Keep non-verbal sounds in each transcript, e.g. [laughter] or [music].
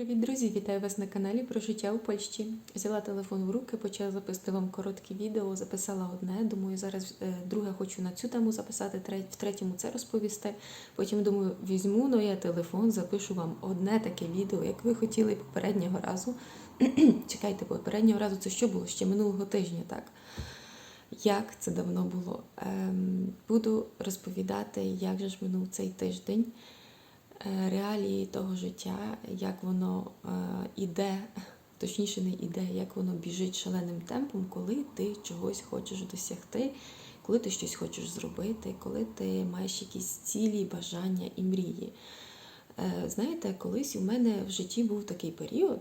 Привіт, друзі! Вітаю вас на каналі про життя у Польщі. Взяла телефон в руки, почала записати вам коротке відео. Записала одне. Думаю, зараз е, друге хочу на цю тему записати, в третьому це розповісти. Потім думаю, візьму но я телефон, запишу вам одне таке відео, як ви хотіли попереднього разу. [clears throat] Чекайте, попереднього разу це що було ще минулого тижня, так? Як це давно було? Ем, буду розповідати, як же ж минув цей тиждень реалії того життя, як воно е, іде, точніше не іде, як воно біжить шаленим темпом, коли ти чогось хочеш досягти, коли ти щось хочеш зробити, коли ти маєш якісь цілі, бажання і мрії. Е, Знаєте, колись у мене в житті був такий період,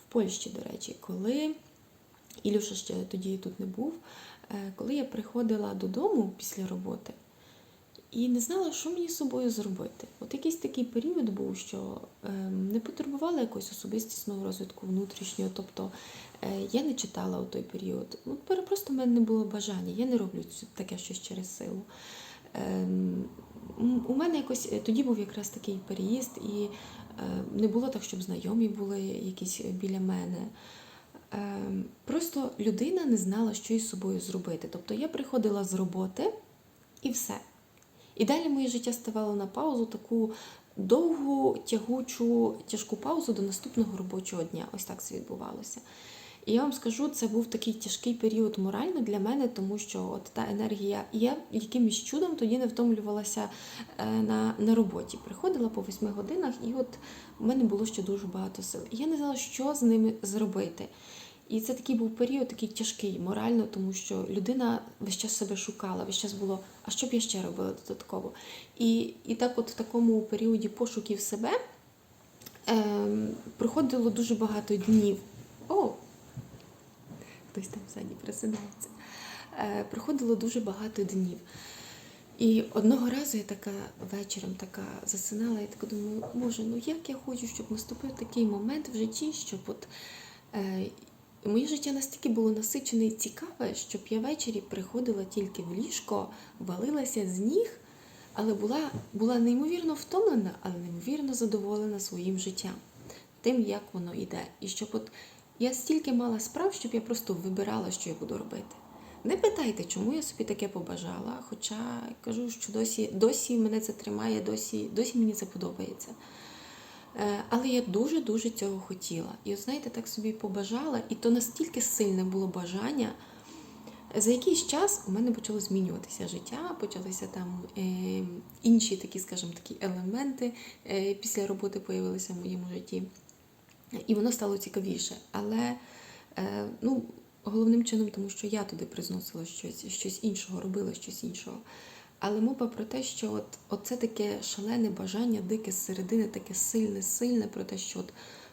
в Польщі, до речі, коли Ілюша ще тоді тут не був, е, коли я приходила додому після роботи і не знала, що мені з собою зробити. От якийсь такий період був, що ем, не потребувала якогось особистісного розвитку внутрішнього. Тобто е, я не читала у той період. Ну, просто в мене не було бажання. Я не роблю таке щось через силу. Ем, у мене якось е, тоді був якраз такий переїзд, і е, не було так, щоб знайомі були якісь біля мене. Ем, Просто людина не знала, що із собою зробити. Тобто я приходила з роботи і все. І далі моє життя ставало на паузу, таку довгу, тягучу, тяжку паузу до наступного робочого дня. Ось так це відбувалося. І я вам скажу, це був такий тяжкий період морально для мене, тому що от та енергія, і я якимось чудом тоді не втомлювалася е, на, на роботі. Приходила по восьми годинах, і от у мене було ще дуже багато сил. І я не знала, що з ними зробити. І це такий був період, такий тяжкий морально, тому що людина весь час себе шукала, весь час було, а що б я ще робила додатково? І, і так, от в такому періоді пошуків себе ем, проходило дуже багато днів. О, хтось там ззаді присинається. Е, проходило дуже багато днів. І одного разу я така вечором така засинала, і така думаю, Боже, ну як я хочу, щоб наступив такий момент в житті, щоб от е, моє життя настільки було насичене і цікаве, щоб я ввечері приходила тільки в ліжко, валилася з ніг, але була, була неймовірно втомлена, але неймовірно задоволена своїм життям, тим, як воно йде. І щоб от я стільки мала справ, щоб я просто вибирала, що я буду робити. Не питайте, чому я собі таке побажала, хоча кажу, що досі, досі мене це тримає, досі, досі мені це подобається. Е, Але я дуже-дуже цього хотіла. І от знаєте, так собі побажала, і то настільки сильне було бажання. За якийсь час у мене почало змінюватися життя, почалися там е, інші такі, скажімо, такі елементи е, після роботи появилися в моєму житті. І воно стало цікавіше. Але ну, головним чином, тому що я туди призносила щось, щось іншого, робила щось іншого. Але мова про те, що от, от це таке шалене бажання, дике з середини, таке сильне, сильне про те, що от,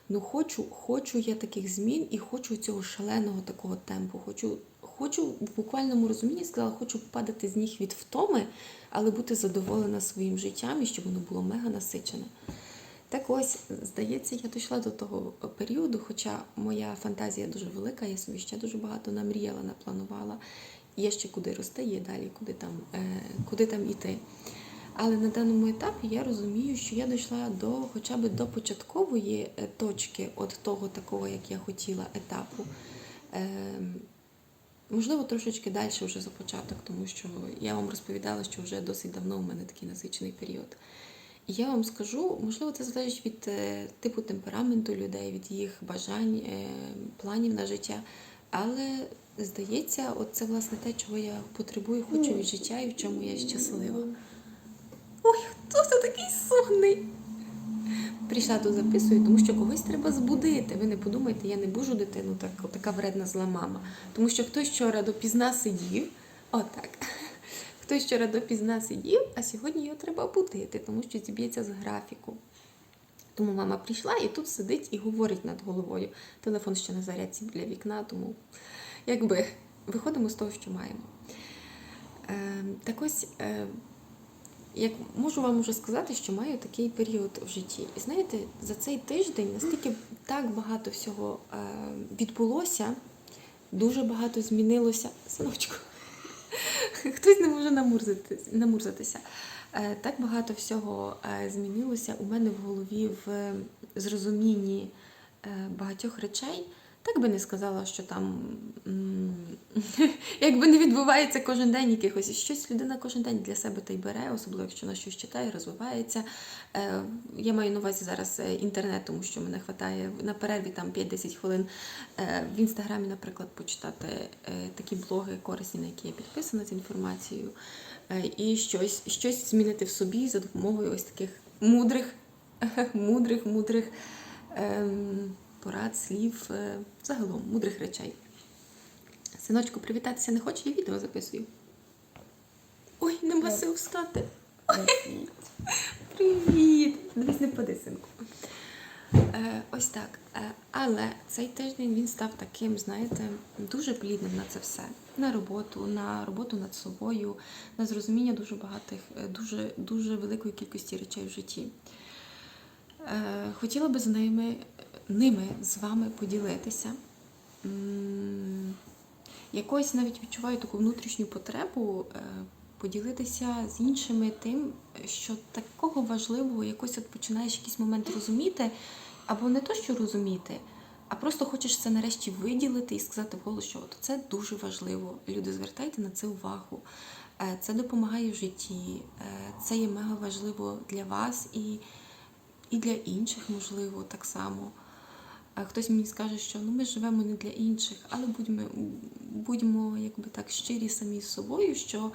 ну хочу, хочу я таких змін і хочу цього шаленого такого темпу. Хочу, хочу в буквальному розумінні сказала, хочу падати з ніг від втоми, але бути задоволена своїм життям і щоб воно було мега насичене. Так ось, здається, я дійшла до того періоду, хоча моя фантазія дуже велика, я собі ще дуже багато намріяла, напланувала. Є ще куди рости, є далі, куди там, е, куди там іти. Але на даному етапі я розумію, що я дійшла до хоча б до початкової е, точки, от того такого, як я хотіла, етапу. Е, можливо, трошечки далі вже за початок, тому що я вам розповідала, що вже досить давно у мене такий насичений період. І я вам скажу, можливо, це залежить від типу темпераменту людей, від їх бажань, планів на життя. Але здається, от це власне те, чого я потребую, хочу від життя і в чому я щаслива. Ой, хто це такий сонний? Прийшла тут записую, тому що когось треба збудити. Ви не подумайте, я не бужу дитину, так, така вредна зла мама. Тому що хтось вчора допізна сидів, отак. Хтось вчора допізна сидів, а сьогодні його треба будити, тому що зіб'ється з графіку. Тому мама прийшла і тут сидить і говорить над головою. Телефон ще на зарядці біля вікна, тому якби виходимо з того, що маємо. Е, так ось, е, як можу вам уже сказати, що маю такий період в житті. І знаєте, за цей тиждень настільки так багато всього е, відбулося, дуже багато змінилося. Синочку, хтось не може намурзатися. Е, Так багато всього е, змінилося у мене в голові в зрозумінні е, багатьох речей. Так би не сказала, що там [laughs] якби не відбувається кожен день якихось щось людина кожен день для себе та й бере, особливо якщо на щось читає, розвивається. Я маю на увазі зараз інтернет, тому що мене вистачає на перерві там 5-10 хвилин в інстаграмі, наприклад, почитати такі блоги корисні, на які я підписана з інформацією, і щось, щось змінити в собі за допомогою ось таких мудрих, [laughs] мудрих, мудрих ем, порад, слів, е, загалом мудрих речей. Синочку, привітатися не хоче, я відео записую. Ой, нема Е. сил встати. Привіт! Дивись, не впади, синку. Е, ось так. Е, але цей тиждень він став таким, знаєте, дуже плідним на це все. На роботу, на роботу над собою, на зрозуміння дуже багатих, е, дуже, дуже великої кількості речей в житті. Хотіла би з ними, ними з вами поділитися. Якось навіть відчуваю таку внутрішню потребу поділитися з іншими тим, що такого важливого якось от починаєш якийсь момент розуміти, або не то, що розуміти, а просто хочеш це нарешті виділити і сказати вголос, що от це дуже важливо. Люди, звертайте на це увагу. Е, Це допомагає в житті, е, це є мега важливо для вас і, і для інших, можливо, так само. Хтось мені скаже, що ну ми живемо не для інших, але будьмо, будьмо якби так щирі самі з собою, що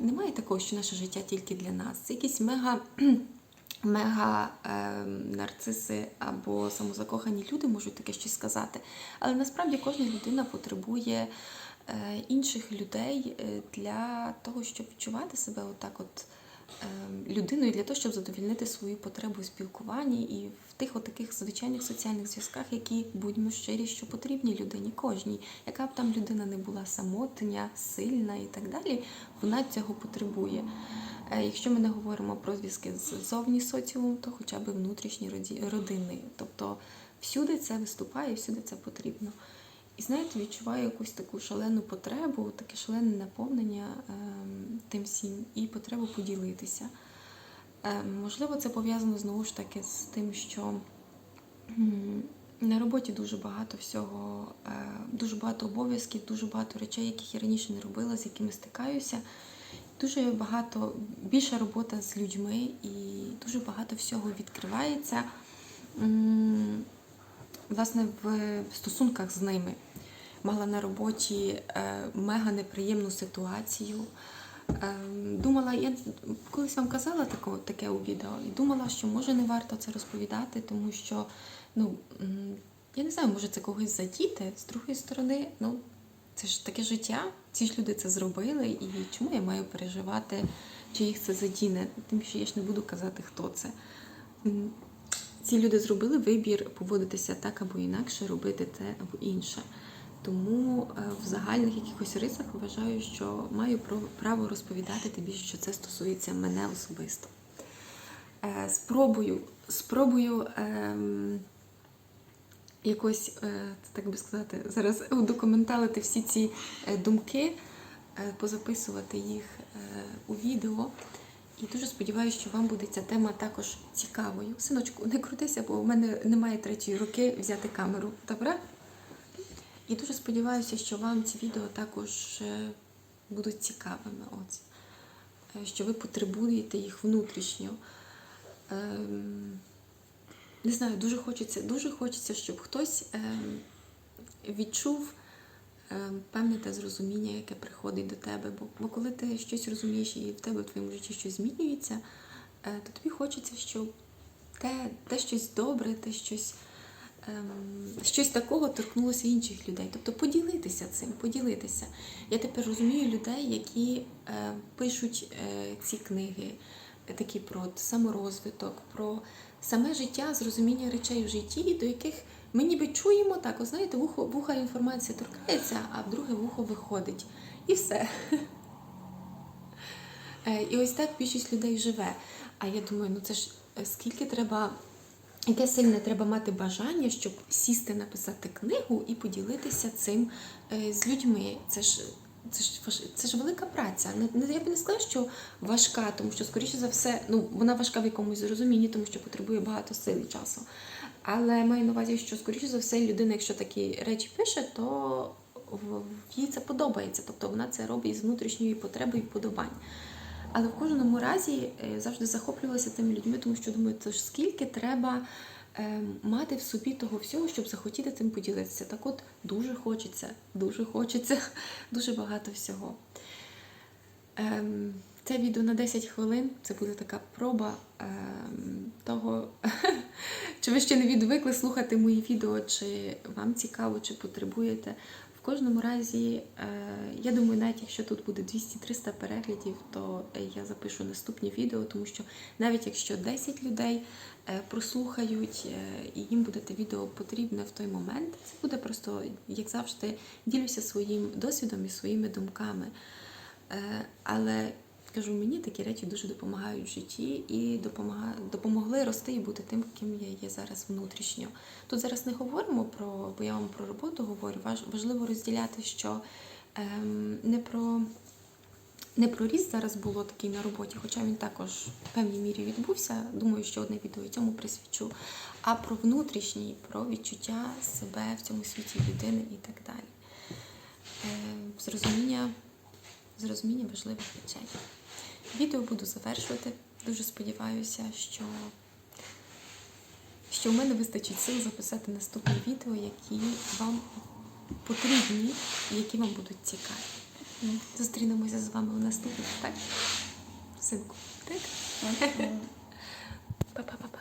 немає такого, що наше життя тільки для нас. Це якісь мега, [clears throat] мега е, нарциси або самозакохані люди можуть таке щось сказати. Але насправді кожна людина потребує е, інших людей е, для того, щоб відчувати себе отак от людиною для того, щоб задовільнити свою потребу у спілкуванні і в тих от таких звичайних соціальних зв'язках, які будьмо щирі, що потрібні людині кожній, яка б там людина не була самотня, сильна і так далі, вона цього потребує. Е, Якщо ми не говоримо про зв'язки з зовні соціумом, то хоча б внутрішні родини. Тобто всюди це виступає, всюди це потрібно. І знаєте, відчуваю якусь таку шалену потребу, таке шалене наповнення ем, тим всім і потребу поділитися. Ем, можливо, це пов'язано знову ж таки з тим, що на роботі дуже багато всього, е, дуже багато обов'язків, дуже багато речей, яких я раніше не робила, з якими стикаюся. Дуже багато, більша робота з людьми і дуже багато всього відкривається. Власне, в стосунках з ними. Мала на роботі е, мега неприємну ситуацію. Е, думала, я колись вам казала таке у відео, і думала, що може не варто це розповідати, тому що, ну, я не знаю, може це когось задіти. З другої сторони, ну, це ж таке життя, ці ж люди це зробили, і чому я маю переживати, чи їх це задіне? Тим що я ж не буду казати, хто це. Ці люди зробили вибір поводитися так або інакше, робити те або інше. Тому е, в загальних якихось рисах вважаю, що маю право розповідати більше, що це стосується мене особисто. Е, Спробую, спробую ем, якось, е, так би сказати, зараз удокументалити всі ці е, думки, е, позаписувати їх е, у відео. І дуже сподіваюся, що вам буде ця тема також цікавою. Синочку, не крутися, бо в мене немає третьої руки взяти камеру. Добре? І дуже сподіваюся, що вам ці відео також е, будуть цікавими. От. Е, Що ви потребуєте їх внутрішньо. Ем, Не знаю, дуже хочеться, дуже хочеться, щоб хтось ем, відчув ем, певне те зрозуміння, яке приходить до тебе. Бо, бо коли ти щось розумієш і в тебе в твоєму житті щось змінюється, е, то тобі хочеться, щоб те, те щось добре, те щось, щось такого торкнулося інших людей. Тобто поділитися цим, поділитися. Я тепер розумію людей, які е, пишуть е, ці книги, е, такі про саморозвиток, про саме життя, зрозуміння речей в житті, до яких ми ніби чуємо так, от знаєте, вухо, вуха інформація торкається, а в друге вухо виходить. І все. І ось так більшість людей живе. А я думаю, ну це ж скільки треба, яке сильне треба мати бажання, щоб сісти, написати книгу і поділитися цим е, з людьми. Це ж це ж це ж велика праця. Не, я б не сказала, що важка, тому що, скоріше за все, ну вона важка в якомусь зрозумінні, тому що потребує багато сил і часу. Але маю на увазі, що скоріше за все, людина, якщо такі речі пише, то їй це подобається. Тобто вона це робить з внутрішньої потреби і вподобань. Але в кожному разі е, завжди захоплювалася тими людьми, тому що думаю, то ж скільки треба е, мати в собі того всього, щоб захотіти цим поділитися. Так от дуже хочеться, дуже хочеться, [laughs] дуже багато всього. Ем, це відео на 10 хвилин. Це буде така проба ем, того, [laughs] чи ви ще не відвикли слухати мої відео, чи вам цікаво, чи потребуєте. Кожному разі, е, я думаю, навіть якщо тут буде 200-300 переглядів, то е, я запишу наступні відео, тому що навіть якщо 10 людей е, прослухають і їм буде те відео потрібне в той момент, це буде просто, як завжди, ділюся своїм досвідом і своїми думками. Але кажу, мені такі речі дуже допомагають в житті і допомага... допомогли рости і бути тим, ким я є зараз внутрішньо. Тут зараз не говоримо про, бо я вам про роботу говорю. Важливо розділяти, що ем, не про. Не про ріст зараз було такий на роботі, хоча він також в певній мірі відбувся. Думаю, що одне відео цьому присвячу. А про внутрішній, про відчуття себе в цьому світі людини і так далі. Е, зрозуміння зрозуміння важливих речей. Відео буду завершувати. Дуже сподіваюся, що, що в мене вистачить сил записати наступні відео, які вам потрібні і які вам будуть цікаві. Зустрінемося з вами у наступних, так? Синку, так? [laughs] Па-па-па-па.